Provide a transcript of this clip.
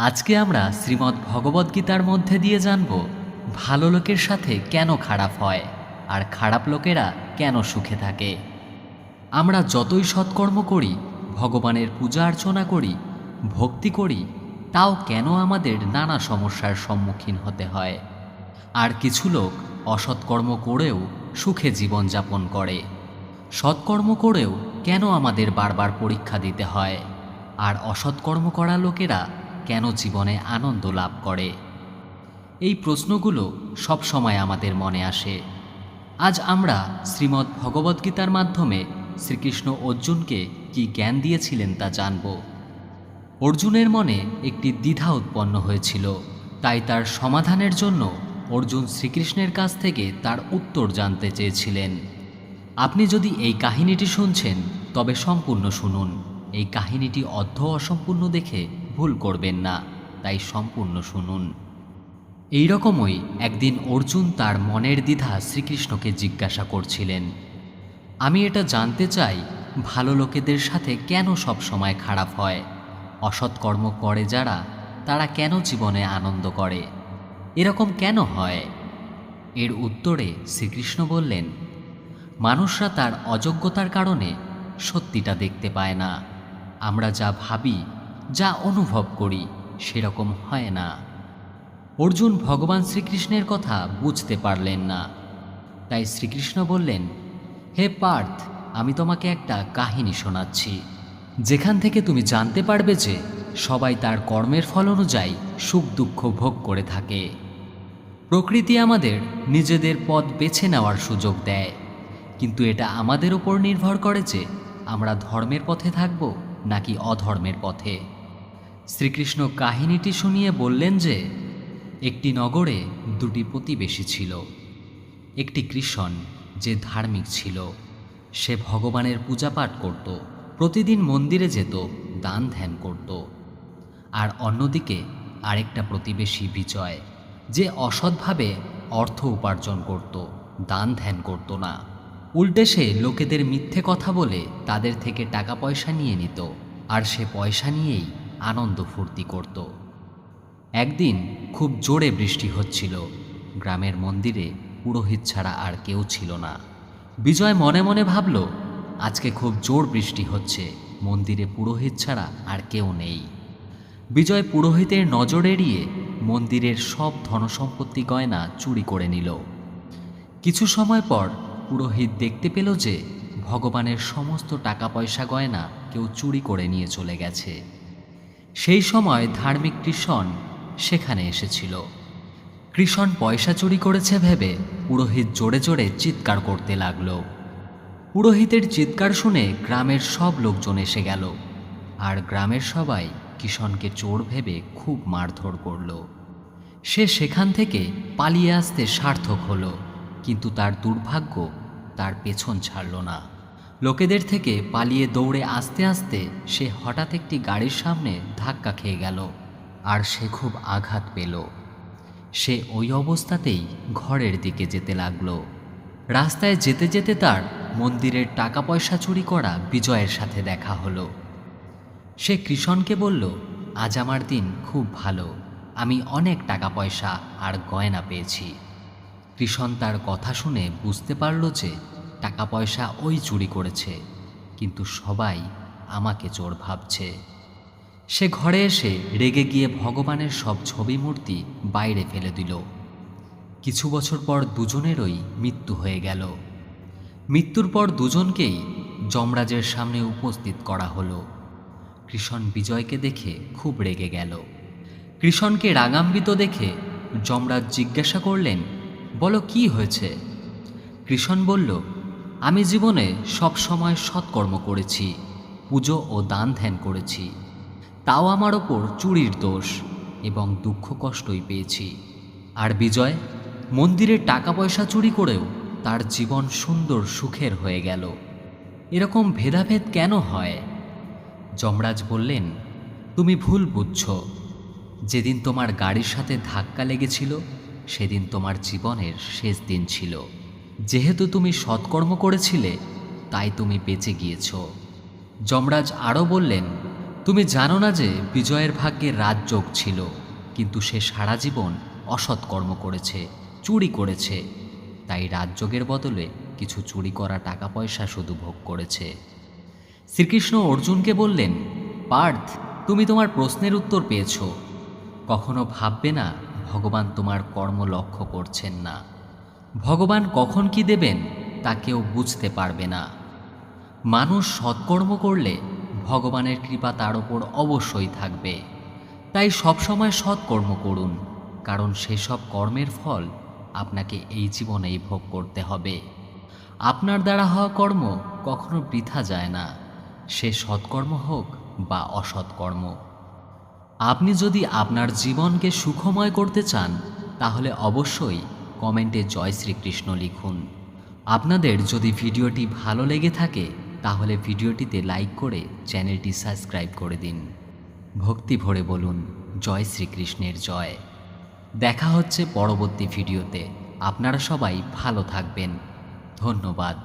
আজকে আমরা শ্রীমদ্ ভগবদ্গীতার মধ্যে দিয়ে জানব, ভালো লোকের সাথে কেন খারাপ হয় আর খারাপ লোকেরা কেন সুখে থাকে। আমরা যতই সৎকর্ম করি, ভগবানের পূজা অর্চনা করি, ভক্তি করি, তাও কেন আমাদের নানা সমস্যার সম্মুখীন হতে হয়? আর কিছু লোক অসৎকর্ম করেও সুখে জীবনযাপন করে। সৎকর্ম করেও কেন আমাদের বারবার পরীক্ষা দিতে হয়? আর অসৎকর্ম করা লোকেরা কেন জীবনে আনন্দ লাভ করে? এই প্রশ্নগুলো সব সময় আমাদের মনে আসে। আজ আমরা শ্রীমদ্ ভগবদ্গীতার মাধ্যমে শ্রীকৃষ্ণ অর্জুনকে কি জ্ঞান দিয়েছিলেন তা জানব। অর্জুনের মনে একটি দ্বিধা উৎপন্ন হয়েছিল, তাই তার সমাধানের জন্য অর্জুন শ্রীকৃষ্ণের কাছ থেকে তার উত্তর জানতে চেয়েছিলেন। আপনি যদি এই কাহিনীটি শুনছেন, তবে সম্পূর্ণ শুনুন। এই কাহিনীটি অর্ধ অসম্পূর্ণ দেখে ভুল করবেন না, তাই সম্পূর্ণ শুনুন। এই রকমই একদিন অর্জুন তার মনের দ্বিধা শ্রীকৃষ্ণকে জিজ্ঞাসা করছিলেন, আমি এটা জানতে চাই, ভালো লোকেদের সাথে কেন সব সময় খারাপ হয়? অসৎকর্ম করে যারা, তারা কেন জীবনে আনন্দ করে? এরকম কেন হয়? এর উত্তরে শ্রীকৃষ্ণ বললেন, মানুষরা তার অযোগ্যতার কারণে সত্যিটা দেখতে পায় না। আমরা যা ভাবি যা অনুভব করি, সেরকম হয় না। অর্জুন ভগবান শ্রীকৃষ্ণের কথা বুঝতে পারলেন না। তাই শ্রীকৃষ্ণ বললেন, হে পার্থ, আমি তোমাকে একটা কাহিনী শোনাচ্ছি। যেখান থেকে তুমি জানতে পারবে যে সবাই তার কর্মের ফল অনুযায়ী সুখ দুঃখ ভোগ করে থাকে। প্রকৃতি আমাদের নিজেদের পথ বেছে নেওয়ার সুযোগ দেয়। কিন্তু এটা আমাদের ওপর নির্ভর করে যে আমরা ধর্মের পথে থাকব নাকি অধর্মের পথে। শ্রীকৃষ্ণ কাহিনীটি শুনিয়ে বললেন যে, একটি নগরে দুটি প্রতিবেশী ছিল। একটি কৃষণ যে ধার্মিক ছিল। সে ভগবানের পূজাপাঠ করত, প্রতিদিন মন্দিরে যেত, দান ধ্যান করত। আর অন্যদিকে আরেকটা প্রতিবেশী বিজয়, যে অসৎভাবে অর্থ উপার্জন করত, দান ধ্যান করত না। উল্টে সে লোকেদের মিথ্যে কথা বলে তাদের থেকে টাকা পয়সা নিয়ে নিত, আর সে পয়সা নিয়েই আনন্দ ফুর্তি করত। একদিন খুব জোরে বৃষ্টি হচ্ছিল। গ্রামের মন্দিরে পুরোহিত ছাড়া আর কেউ ছিল না। বিজয় মনে মনে ভাবল, আজকে খুব জোর বৃষ্টি হচ্ছে, মন্দিরে পুরোহিত ছাড়া আর কেউ নেই। বিজয় পুরোহিতের নজর এড়িয়ে মন্দিরের সব ধনসম্পত্তি গয়না চুরি করে নিল। কিছু সময় পর পুরোহিত দেখতে পেল যে, ভগবানের সমস্ত টাকা পয়সা গয়না কেউ চুরি করে নিয়ে চলে গেছে। সেই সময় ধার্মিক কৃষণ সেখানে এসেছিল। কৃষণ পয়সা চুরি করেছে ভেবে পুরোহিত জোরে জোরে চিৎকার করতে লাগল। পুরোহিতের চিৎকার শুনে গ্রামের সব লোকজন এসে গেল আর গ্রামের সবাই কিষণকে চোর ভেবে খুব মারধর করল। সে সেখান থেকে পালিয়ে আসতে সার্থক হলো, কিন্তু তার দুর্ভাগ্য তার পেছন ছাড়ল না। লোকেদের থেকে পালিয়ে দৌড়ে আসতে আসতে সে হঠাৎ একটি গাড়ির সামনে ধাক্কা খেয়ে গেল আর সে খুব আঘাত পেল। সে ওই অবস্থাতেই ঘরের দিকে যেতে লাগল। রাস্তায় যেতে যেতে তার মন্দিরের টাকা পয়সা চুরি করা বিজয়ের সাথে দেখা হলো। সে কৃষণকে বলল, আজ আমার দিন খুব ভালো। আমি অনেক টাকা পয়সা আর গয়না পেয়েছি। কৃষণ তার কথা শুনে বুঝতে পারল যে টাকা পয়সা ওই চুরি করেছে, কিন্তু সবাই আমাকে চোর ভাবছে। সে ঘরে এসে রেগে গিয়ে ভগবানের সব ছবি মূর্তি বাইরে ফেলে দিল। কিছু বছর পর দুজনেরই মৃত্যু হয়ে গেল। মৃত্যুর পর দুজনকেই যমরাজের সামনে উপস্থিত করা হলো। কৃষণ বিজয়কে দেখে খুব রেগে গেল। কৃষণকে রাগাম্বিত দেখে যমরাজ জিজ্ঞাসা করলেন, বলো কি হয়েছে? কৃষণ বলল আমি জীবনে সব সময় সৎকর্ম করেছি, পুজো ও দান ধ্যান করেছি। তাও আমার ওপর চুরির দোষ এবং দুঃখ কষ্টই পেয়েছি। আর বিজয় মন্দিরের টাকা পয়সা চুরি করেও তার জীবন সুন্দর সুখের হয়ে গেল। এরকম ভেদাভেদ কেন হয়? যমরাজ বললেন, তুমি ভুল বুঝছ। যেদিন তোমার গাড়ির সাথে ধাক্কা লেগেছিল, সেদিন তোমার জীবনের শেষ দিন ছিল। যেহেতু তুমি সৎকর্ম করেছিলে, তাই তুমি বেঁচে গিয়েছ। যমরাজ আরও বললেন, তুমি জানো না যে বিজয়ের ভাগ্যে রাজযোগ ছিল, কিন্তু সে সারা জীবন অসৎকর্ম করেছে, চুরি করেছে। তাই রাজযোগের বদলে কিছু চুরি করা টাকা পয়সা শুধু ভোগ করেছে। শ্রীকৃষ্ণ অর্জুনকে বললেন, পার্থ, তুমি তোমার প্রশ্নের উত্তর পেয়েছ। কখনো ভাববে না, ভগবান তোমার কর্ম লক্ষ্য করছেন না। ভগবান কখন কি দেবেন তা কেউ বুঝতে পারবে না। মানুষ সৎকর্ম করলে ভগবানের কৃপা তার ওপর অবশ্যই থাকবে। তাই সবসময় সৎকর্ম করুন, কারণ সেসব কর্মের ফল আপনাকে এই জীবনেই ভোগ করতে হবে। আপনার দ্বারা হওয়া কর্ম কখনো বৃথা যায় না, সে সৎকর্ম হোক বা অসৎকর্ম। আপনি যদি আপনার জীবনকে সুখময় করতে চান, তাহলে অবশ্যই কমেন্টে জয় শ্রীকৃষ্ণ লিখুন। আপনাদের যদি ভিডিওটি ভালো লেগে থাকে, তাহলে ভিডিওটিতে লাইক করে চ্যানেলটি সাবস্ক্রাইব করে দিন। ভক্তি ভরে বলুন, জয় শ্রীকৃষ্ণের জয়। দেখা হচ্ছে পরবর্তী ভিডিওতে। আপনারা সবাই ভালো থাকবেন। ধন্যবাদ।